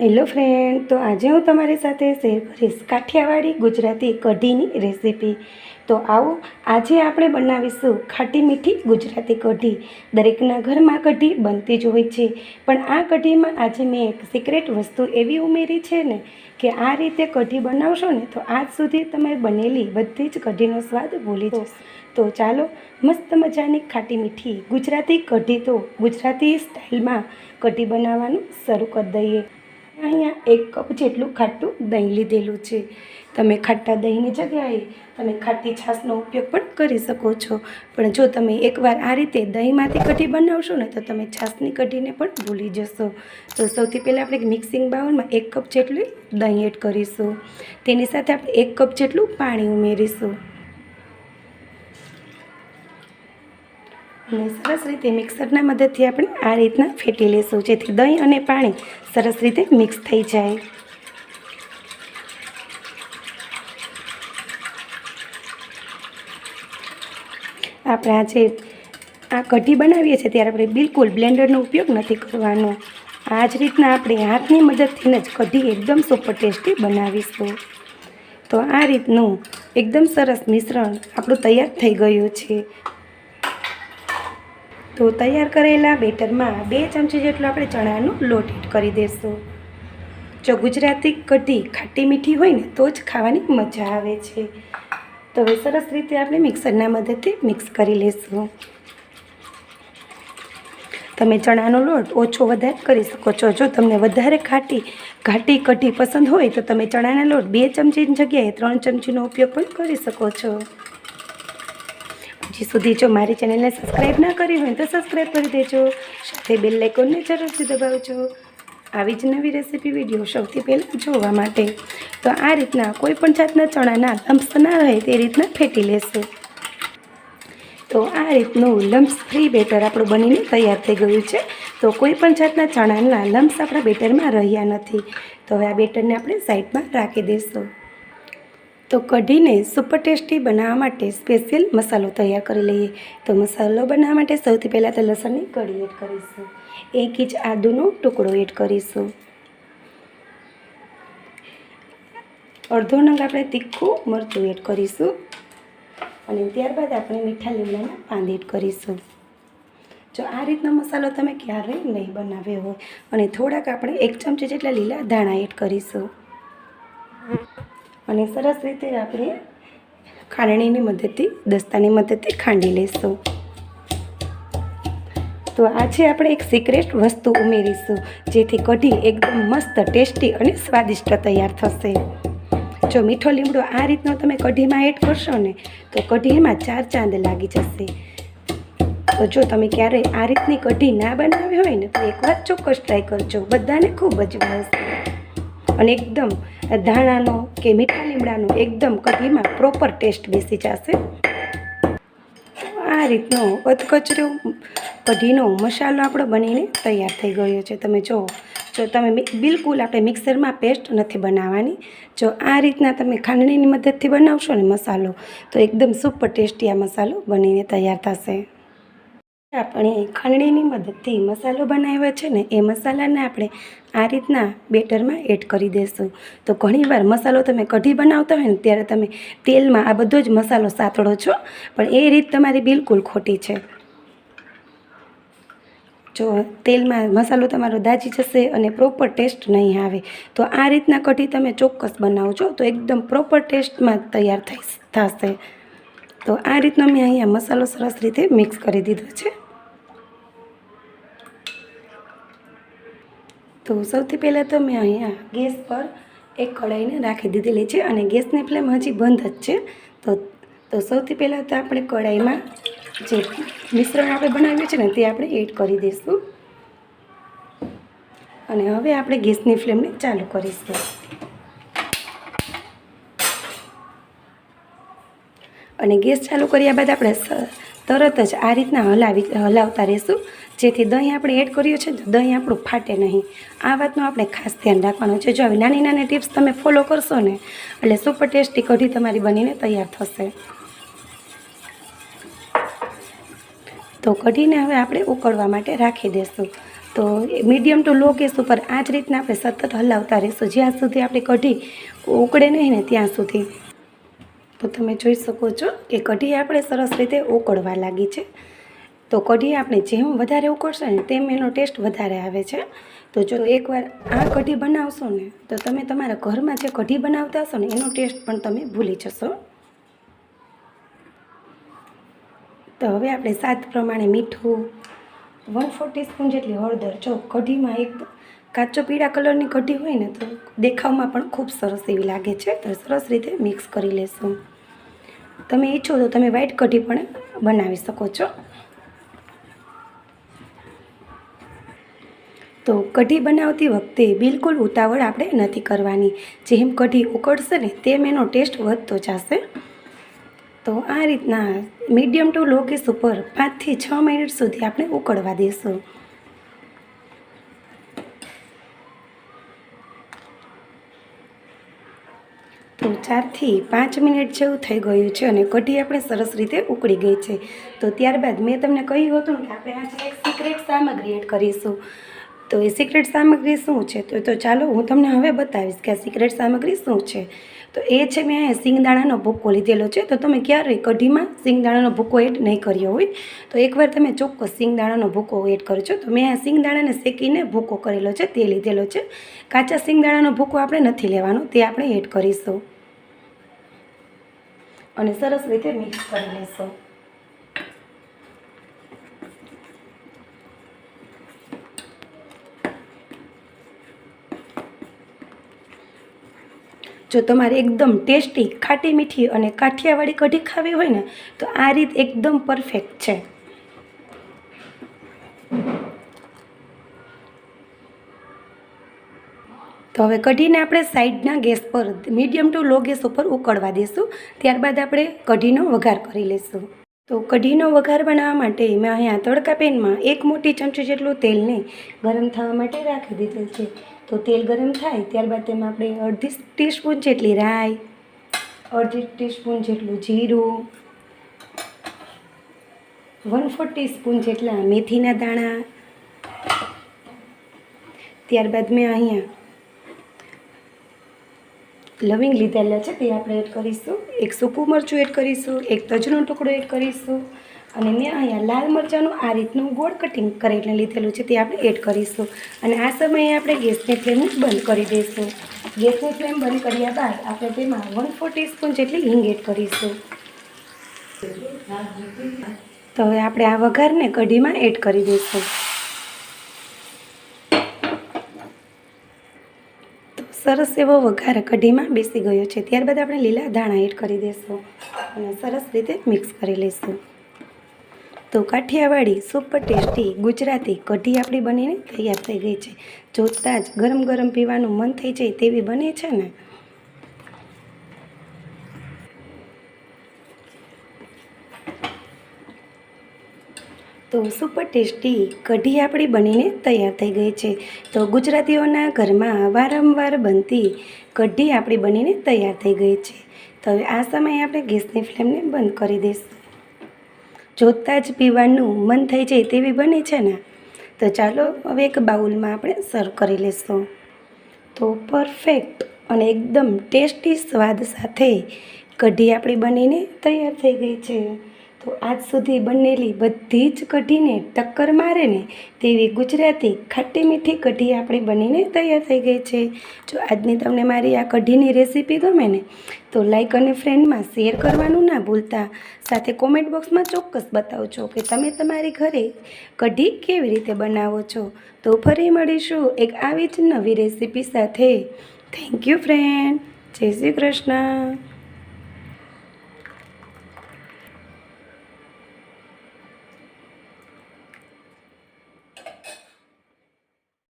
Hello friend, તો આજે હું તમારી સાથે શેર કરીશ કાઠિયાવાડી ગુજરાતી કઢીની રેસીપી. તો આવો, આજે આપણે બનાવીશું ખાટી મીઠી ગુજરાતી કઢી. દરેકના ઘરમાં કઢી બનતી જ હોય છે, પણ આ કઢીમાં આજે મેં એક સિક્રેટ વસ્તુ એવી ઉમેરી છે ને, કે આ રીતે કઢી બનાવશો ને, તો આજ સુધી તમે બનેલી બધી જ કઢીનો સ્વાદ ભૂલી જશો. તો ચાલો, મસ્ત મજાની ખાટી મીઠી ગુજરાતી કઢી તો ગુજરાતી સ્ટાઇલમાં કઢી બનાવવાનું શરૂ કરી દઈએ. અહીંયા એક કપ જેટલું ખાટું દહીં લીધેલું છે. તમે ખાટા દહીંની જગ્યાએ તમે ખાટી છાશનો ઉપયોગ પણ કરી શકો છો. પણ જો તમે એકવાર આ રીતે દહીંમાંથી કઢી બનાવશો ને તો તમે છાશની કઢીને પણ ભૂલી જશો. તો સૌથી પહેલાં આપણે મિક્સિંગ બાઉલમાં એક કપ જેટલું દહીં એડ કરીશું. તેની સાથે આપણે એક કપ જેટલું પાણી ઉમેરીશું. અને સરસ રીતે મિક્સરના મદદથી આપણે આ રીતના ફેટી લેશું, જેથી દહીં અને પાણી સરસ રીતે મિક્સ થઈ જાય. આપણે આજે આ કઢી બનાવીએ છીએ ત્યારે આપણે બિલકુલ બ્લેન્ડરનો ઉપયોગ નથી કરવાનો. આ જ રીતના આપણે હાથની મદદથી જ કઢી એકદમ સુપર ટેસ્ટી બનાવીશું. તો આ રીતનું એકદમ સરસ મિશ્રણ આપણું તૈયાર થઈ ગયું છે. તો તૈયાર કરેલા બેટરમાં બે ચમચી જેટલો આપણે ચણાનો લોટ એડ કરી દઈશું જો ગુજરાતી કઢી ખાટી મીઠી હોય ને તો જ ખાવાની મજા આવે છે. તો હવે સરસ રીતે આપણે મિક્સરના મદદથી મિક્સ કરી લઈશું તમે ચણાનો લોટ ઓછો વધારે કરી શકો છો. જો તમને વધારે ખાટી ઘાટી કઢી પસંદ હોય તો તમે ચણાના લોટ બે ચમચીની જગ્યાએ ત્રણ ચમચીનો ઉપયોગ પણ કરી શકો છો. હજી સુધી જો મારી ચેનલને સબસ્ક્રાઈબ ના કરી હોય તો સબસ્ક્રાઈબ કરી દેજો. સાથે બેલ લેકોનને જરૂરથી દબાવજો. આવી જ નવી રેસીપી વીડિયો સૌથી પહેલાં જોવા માટે. તો આ રીતના કોઈ પણ જાતના ચણાના લમ્સ ના રહે તે રીતના ફેટી લેશે. તો આ રીતનું લમ્સ ફ્રી બેટર આપણું બનીને તૈયાર થઈ ગયું છે. તો કોઈ પણ જાતના ચણાના લમ્સ આપણા બેટરમાં રહ્યા નથી. તો હવે આ બેટરને આપણે સાઈડમાં રાખી દઈશું. તો કઢીને સુપર ટેસ્ટી બનાવવા માટે સ્પેશિયલ મસાલો તૈયાર કરી લઈએ. તો મસાલો બનાવવા માટે સૌથી પહેલાં તો લસણની કઢી એડ કરીશું. એક ઇંચ આદુનો ટુકડો એડ કરીશું. અડધો નંગ આપણે તીખું મરચું એડ કરીશું. અને ત્યારબાદ આપણે મીઠા લીમડાના પાન એડ કરીશું. જો આ રીતનો મસાલો તમે ક્યારેય નહીં બનાવ્યો હોય અને થોડાક આપણે એક ચમચી જેટલા લીલા ધાણા એડ કરીશું. અને સરસ રીતે આપણે ખાંડણીની મદદથી, દસ્તાની મદદથી ખાંડી લઈશું. તો આજે આપણે એક સિક્રેટ વસ્તુ ઉમેરીશું, જેથી કઢી એકદમ મસ્ત, ટેસ્ટી અને સ્વાદિષ્ટ તૈયાર થશે. જો મીઠો લીમડો આ રીતનો તમે કઢીમાં એડ કરશો ને, તો કઢીમાં ચાર ચાંદ લાગી જશે. તો જો તમે ક્યારેય આ રીતની કઢી ના બનાવી હોય ને, તો એકવાર ચોક્કસ ટ્રાય કરજો. બધાને ખૂબ જ ભાવશે અને એકદમ ધાણાનો કે મીઠા લીમડાનો એકદમ કઢીમાં પ્રોપર ટેસ્ટ બેસી જશે. આ રીતનો અધકચરો કઢીનો મસાલો આપણો બનીને તૈયાર થઈ ગયો છે. તમે જુઓ જો તમે બિલકુલ આપણે મિક્સરમાં પેસ્ટ નથી બનાવવાની. જો આ રીતના તમે ખાંડણીની મદદથી બનાવશો ને મસાલો, તો એકદમ સુપર ટેસ્ટી આ મસાલો બનીને તૈયાર થશે. આપણે ખાંડણીની મદદથી મસાલો બનાવ્યો છે ને, એ મસાલાને આપણે આ રીતના બેટરમાં એડ કરી દેશું. તો ઘણીવાર મસાલો તમે કઢી બનાવતા હોય ને, ત્યારે તમે તેલમાં આ બધો જ મસાલો સાતળો છો, પણ એ રીત તમારી બિલકુલ ખોટી છે. જો તેલમાં મસાલો તમારો દાજી જશે અને પ્રોપર ટેસ્ટ નહીં આવે, તો આ રીતના કઢી તમે ચોક્કસ બનાવજો, તો એકદમ પ્રોપર ટેસ્ટમાં તૈયાર થઈ થશે. તો આ રીતનો મેં અહીંયા મસાલો સરસ રીતે મિક્સ કરી દીધો છે. તો સૌથી પહેલાં તો મેં અહીંયા ગેસ પર એક કઢાઈને રાખી દીધેલી છે અને ગેસની ફ્લેમ હજી બંધ જ છે. તો તો સૌથી પહેલાં તો આપણે કઢાઈમાં જે મિશ્રણ આપણે બનાવ્યું છે ને તે આપણે એડ કરી દઈશું. અને હવે આપણે ગેસની ફ્લેમને ચાલુ કરીશું. અને ગેસ ચાલુ કર્યા બાદ આપણે તરત જ આ રીતના હલાવી, હલાવતા રહીશું. જેથી દહીં આપણે એડ કર્યું છે તો દહીં આપણું ફાટે નહીં. આ વાતનું આપણે ખાસ ધ્યાન રાખવાનું છે. જો આવી નાની નાની ટિપ્સ તમે ફોલો કરશો ને, એટલે સુપર ટેસ્ટી કઢી તમારી બનીને તૈયાર થશે. તો કઢીને હવે આપણે ઉકળવા માટે રાખી દઈશું તો મીડિયમ ટુ લો ગેસ ઉપર આ જ રીતના આપણે સતત હલાવતા રહીશું. જ્યાં સુધી આપણી કઢી ઉકળે નહીં ને ત્યાં સુધી. તો તમે જોઈ શકો છો કે કઢી આપણે સરસ રીતે ઉકળવા લાગી છે. તો કઢી આપણે જેમ વધારે ઉકળશો ને તેમ એનો ટેસ્ટ વધારે આવે છે. તો જો એકવાર આ કઢી બનાવશો ને, તો તમે તમારા ઘરમાં જે કઢી બનાવતા હશો ને, એનો ટેસ્ટ પણ તમે ભૂલી જશો. તો હવે આપણે સ્વાદ પ્રમાણે મીઠું, વન ફોર ટીસ્પૂન જેટલી હળદર. જો કઢીમાં એક કાચો પીળા કલરની કઢી હોય ને, તો દેખાવમાં પણ ખૂબ સરસ એવી લાગે છે. તો સરસ રીતે મિક્સ કરી લેશું. તમે ઈચ્છો તો તમે વ્હાઈટ કઢી પણ બનાવી શકો છો. તો કઢી બનાવતી વખતે બિલકુલ ઉતાવળ આપણે નથી કરવાની. જેમ કઢી ઉકળશે ને તેમ એનો ટેસ્ટ વધતો જશે. તો આ રીતના મીડિયમ ટુ લો ગેસ ઉપર પાંચથી છ મિનિટ સુધી આપણે ઉકળવા દઈશું તો ચારથી પાંચ મિનિટ જેવું થઈ ગયું છે અને કઢી આપણે સરસ રીતે ઉકળી ગઈ છે. તો ત્યારબાદ મેં તમને કહ્યું હતું કે આપણે આજે એક સિક્રેટ સામગ્રી એડ કરીશું. તો એ સિક્રેટ સામગ્રી શું છે? તો તો ચાલો હું તમને હવે બતાવીશ કે આ સિક્રેટ સામગ્રી શું છે? તો એ છે મેં અહીંયા સિંગદાણાનો ભૂકો લીધેલો છે. તો તમે ક્યારેય કઢીમાં સિંગદાણાનો ભૂકો એડ નહીં કર્યો હોય. તો એકવાર તમે ચોક્કસ સિંગદાણાનો ભૂકો એડ કરજો તો મેં આ સિંગદાણાને શેકીને ભૂકો કરેલો છે, તે લીધેલો છે. કાચા સિંગદાણાનો ભૂકો આપણે નથી લેવાનો, તે આપણે એડ કરીશું. અને સરસ રીતે મિક્સ કરી લઈશું જો તમારે એકદમ ટેસ્ટી ખાટી મીઠી અને કાઠિયાવાડી કઢી ખાવી હોય ને, તો આ રીત એકદમ પરફેક્ટ છે. તો હવે કઢીને આપણે સાઈડના ગેસ પર, મીડિયમ ટુ લો ગેસ ઉપર ઉકળવા દઈશું. ત્યારબાદ આપણે કઢીનો વઘાર કરી લઈશું. તો કઢીનો વઘાર બનાવવા માટે મેં અહીંયા તડકા પેનમાં એક મોટી ચમચી જેટલું તેલને ગરમ થવા માટે રાખી દીધું છે. તો તેલ ગરમ થાય, ત્યારબાદ તેમાં આપણે અડધી ટીસ્પૂન જેટલી રાઈ, અડધી ટીસ્પૂન જેટલું જીરું વન ફોર ટીસ્પૂન જેટલા મેથીના દાણા. ત્યારબાદ મેં અહીંયા લવિંગ લીધેલા છે, તે આપણે એડ કરીશું. એક સૂકું મરચું એડ કરીશું, એક તજનો ટુકડો એડ કરીશું. અને મેં અહીંયા લાલ મરચાંનું આ રીતનું ગોળ કટિંગ કરીને લીધેલું છે, તે આપણે એડ કરીશું. અને આ સમયે આપણે ગેસની ફ્લેમ બંધ કરી દઈશું. ગેસની ફ્લેમ બંધ કર્યા બાદ આપણે તેમાં વન ફોર ટીસ્પૂન જેટલી હિંગ એડ કરીશું. તો હવે આપણે આ વઘારને કઢીમાં એડ કરી દઈશું. સરસ એવો વઘાર કઢીમાં બેસી ગયો છે, ત્યારબાદ આપણે લીલા ધાણા એડ કરી દઈશું. અને સરસ રીતે મિક્સ કરી લઈશું. તો કાઠિયાવાડી સુપર ટેસ્ટી ગુજરાતી કઢી આપણી બનીને તૈયાર થઈ ગઈ છે. જોતાં જ ગરમ ગરમ પીવાનું મન થઈ જાય તેવી બને છે ને. તો સુપર ટેસ્ટી કઢી આપણી બનીને તૈયાર થઈ ગઈ છે. તો ગુજરાતીઓના ઘરમાં વારંવાર બનતી કઢી આપણી બનીને તૈયાર થઈ ગઈ છે. તો હવે આ સમયે આપણે ગેસની ફ્લેમને બંધ કરી દઈશું. જોતાં જ પીવાનું મન થઈ જાય તેવી બને છે ને? તો ચાલો હવે એક બાઉલમાં આપણે સર્વ કરી લઈશું તો પરફેક્ટ અને એકદમ ટેસ્ટી સ્વાદ સાથે કઢી આપણી બનીને તૈયાર થઈ ગઈ છે. તો આજ સુધી બનેલી બધી જ કઢીને ટક્કર મારે ને તેવી ગુજરાતી ખાટી મીઠી કઢી આપણી બનીને તૈયાર થઈ ગઈ છે. જો આજની તમને મારી આ કઢીની રેસીપી ગમે ને, તો લાઇક અને ફ્રેન્ડમાં શેર કરવાનું ના ભૂલતા. સાથે કોમેન્ટ બોક્સમાં ચોક્કસ બતાવજો કે તમે તમારી ઘરે કઢી કેવી રીતે બનાવો છો. તો ફરી મળીશું એક આવી જ નવી રેસીપી સાથે. થેન્ક યુ ફ્રેન્ડ જય શ્રી કૃષ્ણ.